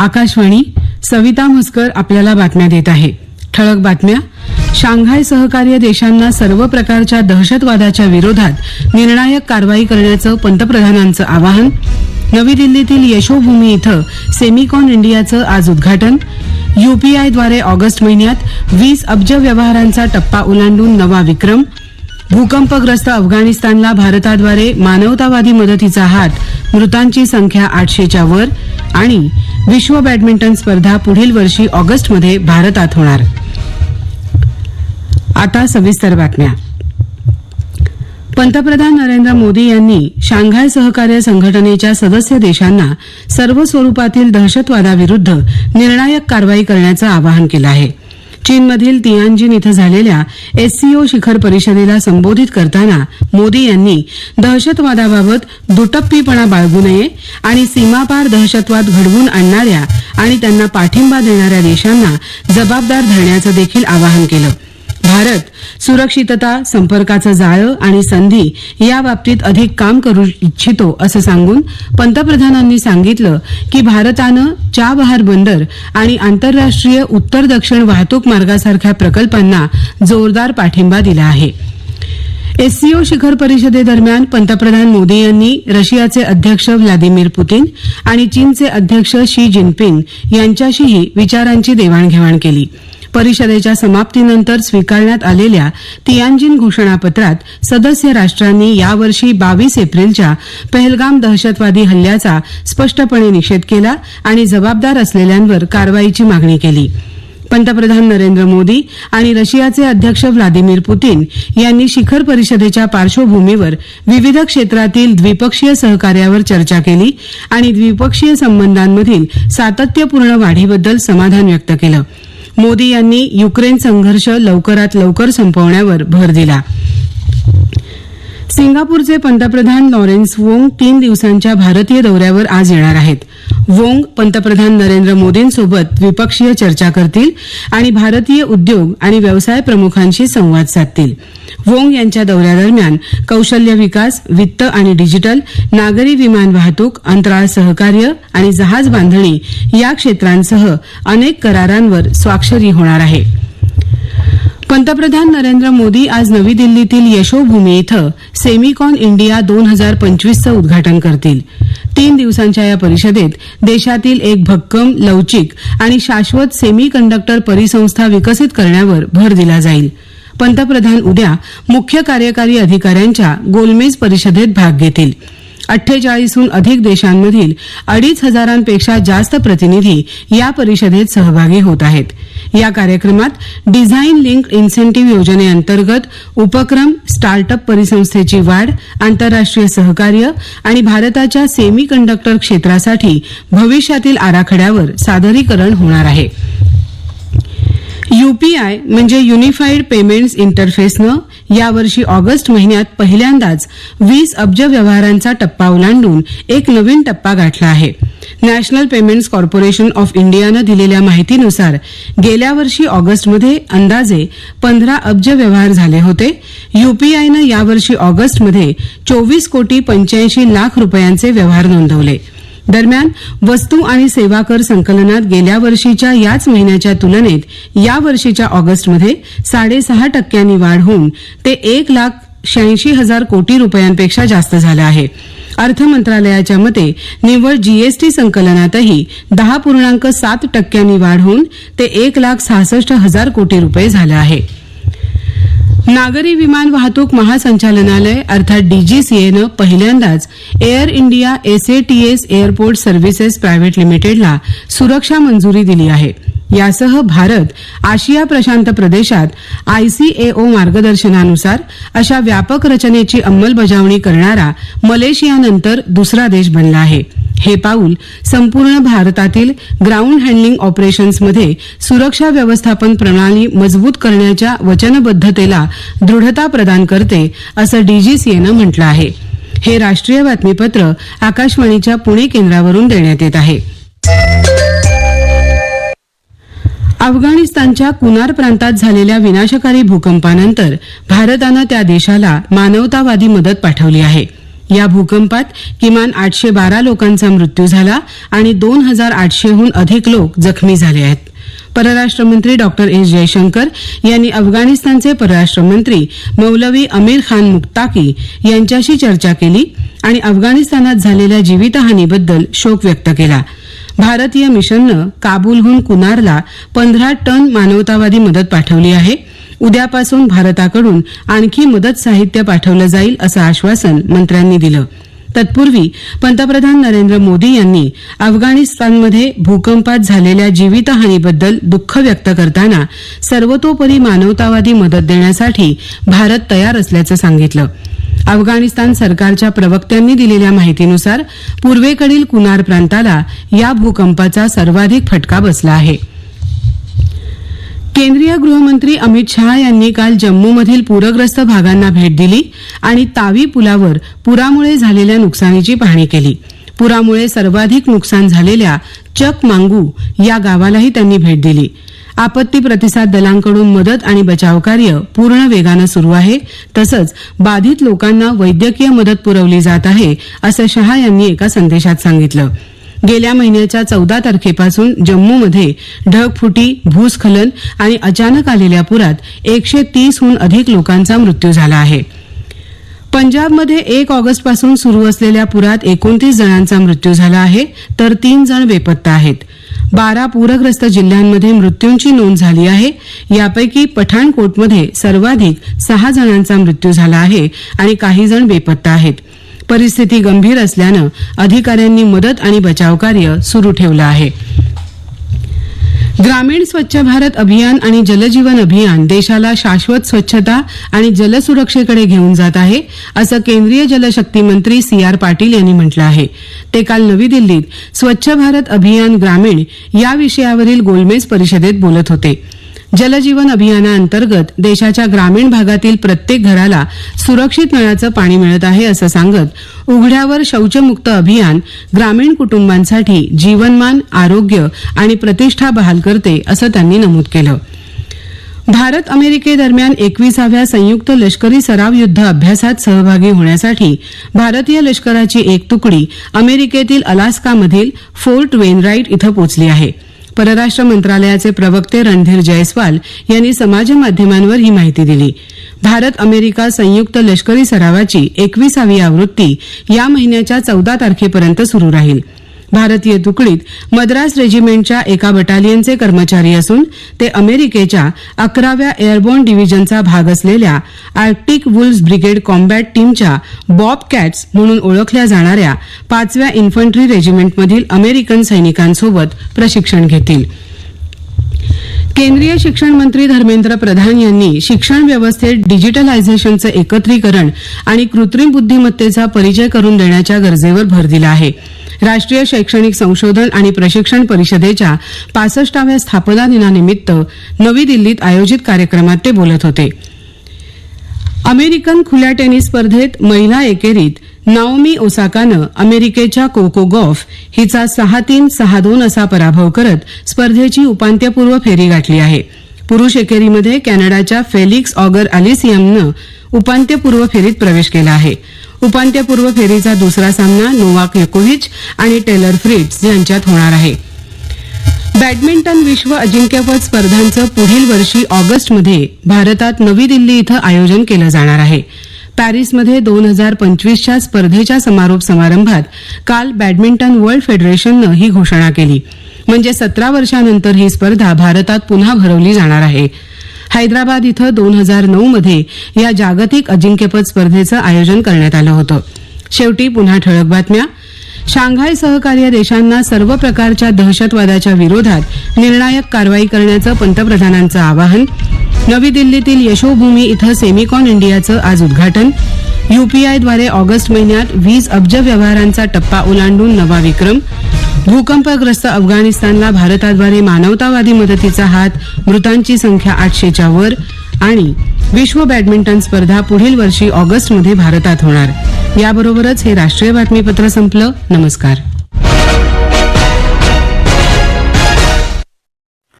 आकाशवाणी सविता म्हसकर आपल्याला बातम्या देत आहे. ठळक बातम्या. शांघाय सहकार्य देशांना सर्व प्रकारच्या दहशतवादाच्या विरोधात निर्णायक कारवाई करण्याचं पंतप्रधानांचं आवाहन. नवी दिल्लीतील यशोभूमी इथं सेमिकॉन इंडियाचं आज उद्घाटन. युपीआयद्वारे ऑगस्ट महिन्यात वीस अब्ज व्यवहारांचा टप्पा ओलांडून नवा विक्रम. भूकंपग्रस्त अफगाणिस्तानला भारताद्वारे मानवतावादी मदतीचा हात मृतांची संख्या आठशेच्या वर आणि विश्व बॅडमिंटन स्पर्धा पुढील वर्षी ऑगस्टमध्ये भारतात होणार. आता सविस्तर बातम्या. पंतप्रधान नरेंद्र मोदी यांनी शांघाय सहकार्य संघटनेच्या सदस्य देशांना सर्व स्वरूपातील दहशतवादाविरुद्ध निर्णायक कारवाई करण्याचं आवाहन केलं आहे. चीनमधील तियानजिन इथं झालेल्या एससीओ शिखर परिषदेला संबोधित करताना मोदी यांनी दहशतवादाबाबत दुटप्पीपणा बाळगू नये आणि सीमापार दहशतवाद घडवून आणणाऱ्या आणि त्यांना पाठिंबा देणाऱ्या देशांना जबाबदार धरण्याचं देखील आवाहन केलं. भारत सुरक्षितता संपर्काचं जाळं आणि संधी या बाबतीत अधिक काम करू इच्छितो असं सांगून पंतप्रधानांनी सांगितलं की भारतानं चाबहार बंदर आणि आंतरराष्ट्रीय उत्तर दक्षिण वाहतूक मार्गासारख्या प्रकल्पांना जोरदार पाठिंबा दिला आहे. एससीओ शिखर परिषदेदरम्यान पंतप्रधान मोदी यांनी रशियाचे अध्यक्ष व्लादिमीर पुतीन आणि चीनचे अध्यक्ष शी जिनपिंग यांच्याशीही विचारांची देवाणघेवाण केली. परिषदेच्या समाप्तीनंतर स्वीकारण्यात आलेल्या तियांजिन घोषणापत्रात सदस्य राष्ट्रांनी यावर्षी बावीस एप्रिलच्या पहलगाम दहशतवादी हल्ल्याचा स्पष्टपणे निषेध केला आणि जबाबदार असलेल्यांवर कारवाईची मागणी केली. पंतप्रधान नरेंद्र मोदी आणि रशियाचे अध्यक्ष व्लादिमीर पुतीन यांनी शिखर परिषदेच्या पार्श्वभूमीवर विविध क्षेत्रातील द्विपक्षीय सहकार्यावर चर्चा केली आणि द्विपक्षीय संबंधांमधील सातत्यपूर्ण वाढीबद्दल समाधान व्यक्त केलं. मोदी यांनी युक्रेन संघर्ष लवकरात लवकर संपवण्यावर भर दिला. सिंगापूरचे पंतप्रधान लॉरेन्स वोंग तीन दिवसांच्या भारतीय दौऱ्यावर आज येणार आहेत. वोंग पंतप्रधान नरेंद्र मोदींसोबत द्विपक्षीय चर्चा करतील आणि भारतीय उद्योग आणि व्यवसाय प्रमुखांशी संवाद साधतील. वोंग यांच्या दौऱ्यादरम्यान कौशल्य विकास वित्त आणि डिजिटल नागरी विमान वाहतूक अंतराळ सहकार्य आणि जहाज बांधणी या क्षेत्रांसह अनेक करारांवर स्वाक्षरी होणार आहे. पंतप्रधान नरेंद्र मोदी आज नवी दिल्लीतील यशोभूमी इथं सेमिकॉन इंडिया दोन हजार पंचवीसचं उद्घाटन करतील. तीन दिवसांच्या या परिषदेत देशातील एक भक्कम लवचिक आणि शाश्वत सेमी कंडक्टर परिसंस्था विकसित करण्यावर भर दिला जाईल. पंतप्रधान उद्या मुख्य कार्यकारी अधिकाऱ्यांच्या गोलमेज परिषदेत भाग घेतील. अठ्ठेचाळीसहून अधिक देशांमधील अडीच हजारांपेक्षा जास्त प्रतिनिधी या परिषदेत सहभागी होत आहेत. या कार्यक्रमात डिझाईन लिंक इन्सेंटिव्ह योजनेअंतर्गत उपक्रम स्टार्टअप परिसंस्थेची वाढ आंतरराष्ट्रीय सहकार्य आणि भारताच्या सेमी कंडक्टर क्षेत्रासाठी भविष्यातील आराखड्यावर सादरीकरण होणार आहे. युपीआय म्हणजे युनिफाईड पेमेंट्स इंटरफेसनं यावर्षी ऑगस्ट महिन्यात पहिल्यांदाच वीस अब्ज व्यवहारांचा टप्पा ओलांडून एक नवीन टप्पा गाठला आहे. नॅशनल पेमेंट्स कॉर्पोरेशन ऑफ इंडियानं दिलेल्या माहितीनुसार गेल्या वर्षी ऑगस्टमध्ये अंदाजे पंधरा अब्ज व्यवहार झाले होते. युपीआयनं यावर्षी ऑगस्टमध्ये चोवीस कोटी पंच्याऐंशी लाख रुपयांचे व्यवहार नोंदवले. दरम्यान वस्तू आणि सेवा कर संकलनात गेल्या वर्षीच्या याच महिन्याच्या तुलनेत या वर्षीच्या ऑगस्टमध्ये साडेसहा टक्क्यांनी वाढ होऊन ते एक लाख शहाऐंशी हजार कोटी रुपयांपेक्षा जास्त झालं आहे. अर्थ मंत्रालयाच्या मते निव्वळ जीएसटी संकलनातही दहा पूर्णांक सात टक्क्यांनी वाढ होऊन ते एक लाख सहासष्ट हजार कोटी रुपये झालं आहे. नागरी विमान वाहतूक महासंचालनालय अर्थात डीजीसीएनं पहिल्यांदाच Air India SATS airport services private लिमिटेडला सुरक्षा मंजुरी दिली आहे. यासह भारत आशिया प्रशांत प्रदेशात आयसीएओ मार्गदर्शनानुसार अशा व्यापक रचनेची अंमलबजावणी करणारा मलेशियानंतर दुसरा देश बनला आहे. हे पाऊल संपूर्ण भारतातील ग्राउंड हँडलिंग ऑपरेशन्समध्ये सुरक्षा व्यवस्थापन प्रणाली मजबूत करण्याच्या वचनबद्धतेला दृढता प्रदान करते असं डीजीसीएनं म्हटलं आहे. हे राष्ट्रीय बातमीपत्र आकाशवाणीच्या पुणे केंद्रावरून देण्यात येत आहे. अफगाणिस्तानच्या कुनार प्रांतात झालेल्या विनाशकारी भूकंपानंतर भारतानं त्या देशाला मानवतावादी मदत पाठवली आहे. या भूकंपात किमान आठशे बारा लोकांचा मृत्यू झाला आणि दोन हजार आठशेहून अधिक लोक जखमी झाले आहेत. परराष्ट्र मंत्री डॉक्टर एस. जयशंकर यांनी अफगाणिस्तानचे परराष्ट्र मंत्री मौलवी अमीर खान मुक्ताकी यांच्याशी चर्चा केली आणि अफगाणिस्तानात झालेल्या जीवितहानीबद्दल शोक व्यक्त केला. भारतीय मिशननं काबूलहून कुनारला पंधरा टन मानवतावादी मदत पाठवली आहे. उद्यापासून भारताकडून आणखी मदत साहित्य पाठवलं जाईल असं आश्वासन मंत्र्यांनी दिलं. तत्पूर्वी पंतप्रधान नरेंद्र मोदी यांनी अफगाणिस्तानमध्ये भूकंपात झालेल्या जीवितहानीबद्दल दुःख व्यक्त करताना सर्वतोपरी मानवतावादी मदत देण्यासाठी भारत तयार असल्याचं सांगितलं. अफगाणिस्तान सरकारच्या प्रवक्त्यांनी दिलेल्या माहितीनुसार पूर्वेकडील कुनार प्रांताला या भूकंपाचा सर्वाधिक फटका बसला आहे. केंद्रीय गृहमंत्री अमित शहा यांनी काल जम्मूमधील पूरग्रस्त भागांना भेट दिली आणि तावी पुलावर पुरामुळे झालेल्या नुकसानीची पाहणी केली. पुरामुळे सर्वाधिक नुकसान झालेल्या चक मांगू या गावालाही त्यांनी भेट दिली. आपत्ती प्रतिसाद दलांकडून मदत आणि बचाव कार्य पूर्ण वेगानं सुरू आहे तसंच बाधित लोकांना वैद्यकीय मदत पुरवली जात आहे असं शहा यांनी एका संदेशात सांगितलं. गेल्या महिन्याच्या चौदा तारखेपासून जम्मूमध्ये ढगफुटी भूस्खलन आणि अचानक आलेल्या पुरात एकशे तीसहून अधिक लोकांचा मृत्यू झाला आहे. पंजाबमध्ये एक ऑगस्टपासून सुरू असलेल्या पुरात एकोणतीस जणांचा मृत्यू झाला आहे तर तीन जण बेपत्ता आहेत. बारा पूरग्रस्त जिल्ह्यांमध्ये मृत्यूंची नोंद झाली आहे. यापैकी पठाणकोटमध्ये सर्वाधिक सहा जणांचा मृत्यू झाला आहे आणि काही जण बेपत्ता आहेत. परिस्थिती गंभीर असल्यानं अधिकाऱ्यांनी मदत आणि बचाव कार्य सुरू ठेवलं आहे. ग्रामीण स्वच्छ भारत अभियान आणि जलजीवन अभियान देशाला शाश्वत स्वच्छता आणि जलसुरक्षेकडे घेऊन जात आहे असं केंद्रीय जलशक्ती मंत्री सी आर पाटील यांनी म्हटलं आहे. ते काल नवी दिल्लीत स्वच्छ भारत अभियान ग्रामीण या विषयावरील गोलमेज परिषदेत बोलत होते. जलजीवन अभियानाअंतर्गत देशाच्या ग्रामीण भागातील प्रत्येक घराला सुरक्षित नळाचं पाणी मिळत आहे असं सांगत उघड्यावर शौचमुक्त अभियान ग्रामीण कुटुंबांसाठी जीवनमान आरोग्य आणि प्रतिष्ठा बहाल करते असं त्यांनी नमूद केलं. भारत अमेरिकेदरम्यान एकविसाव्या संयुक्त लष्करी सराव युद्ध अभ्यासात सहभागी होण्यासाठी भारतीय लष्कराची एक तुकडी अमेरिकेतील अलास्कामधील फोर्ट वेनराईट इथं पोचली आहे. परराष्ट्र मंत्रालयाचे प्रवक्ते रणधीर जयस्वाल यांनी समाज माध्यमांवर ही माहिती दिली. भारत अमेरिका संयुक्त लष्करी सरावाची एकविसावी आवृत्ती या महिन्याच्या चौदा तारखेपर्यंत सुरू राहील. भारतीय तुकडीत मद्रास रेजिमेंटच्या एका बटालियनचे कर्मचारी असून ते अमेरिकेच्या अकराव्या एअरबोर्न डिव्हिजनचा भाग असलेल्या आर्क्टिक वुल्स ब्रिगेड कॉम्बॅट टीमच्या बॉब कॅट्स म्हणून ओळखल्या जाणाऱ्या पाचव्या इन्फंट्री रेजिमेंटमधील अमेरिकन सैनिकांसोबत प्रशिक्षण घेतील. केंद्रीय शिक्षण मंत्री धर्मेंद्र प्रधान यांनी शिक्षण व्यवस्थेत डिजिटलायझेशनचं एकत्रीकरण आणि कृत्रिम बुद्धिमत्तेचा परिचय करून देण्याच्या गरजेवर भर दिला आहे. राष्ट्रीय शैक्षणिक संशोधन आणि प्रशिक्षण परिषदेच्या पासष्टाव्या स्थापना दिनानिमित्त नवी दिल्लीत आयोजित कार्यक्रमात ते बोलत होते. अमेरिकन खुल्या टेनिस स्पर्धेत महिला एकेरीत नाओमी ओसाकानं अमेरिकेच्या कोको गॉफ हिचा सहा तीन सहा दोन असा पराभव करत स्पर्धेची उपांत्यपूर्व फेरी गाठली आहे. पुरुष एकेरीमध्ये कॅनडाच्या फेलिक्स ऑगर अलिसियमनं उपांत्यपूर्व फेरीत प्रवेश केला आहे. उपांत्यपूर्व फेरीचा दुसरा सामना नोवाक योकोविच आणि टेलर फ्रिट्स यांच्यात होणार आहे. बॅडमिंटन विश्व अजिंक्यपद स्पर्धांचं पुढील वर्षी ऑगस्टमध्ये भारतात नवी दिल्ली इथं आयोजन केलं जाणार आहे. पॅरिसमध्ये दोन हजार पंचवीसच्या स्पर्धेच्या समारोप समारंभात काल बॅडमिंटन वर्ल्ड फेडरेशननं ही घोषणा केली. म्हणजे सतरा वर्षानंतर ही स्पर्धा भारतात पुन्हा भरवली जाणार आहे. हैदराबाद इथं दोन हजार नऊ मध्ये या जागतिक अजिंक्यपद स्पर्धेचं आयोजन करण्यात आलं होतं. शेवटी पुन्हा ठळक बातम्या. शांघाय सहकार्य देशांना सर्व प्रकारच्या दहशतवादाच्या विरोधात निर्णायक कारवाई करण्याचं पंतप्रधानांचं आवाहन. नवी दिल्लीतील यशोभूमी इथं सेमिकॉन इंडियाचं आज उद्घाटन. युपीआयद्वारे ऑगस्ट महिन्यात वीस अब्ज व्यवहारांचा टप्पा ओलांडून नवा विक्रम. भूकंपग्रस्त अफगाणिस्तानला भारताद्वारे मानवतावादी मदतीचा हात मृतांची संख्या आठशेच्या वर आणि विश्व बॅडमिंटन स्पर्धा पुढील वर्षी ऑगस्टमध्ये भारतात होणार. याबरोबरच हे राष्ट्रीय बातमीपत्र संपलं. नमस्कार.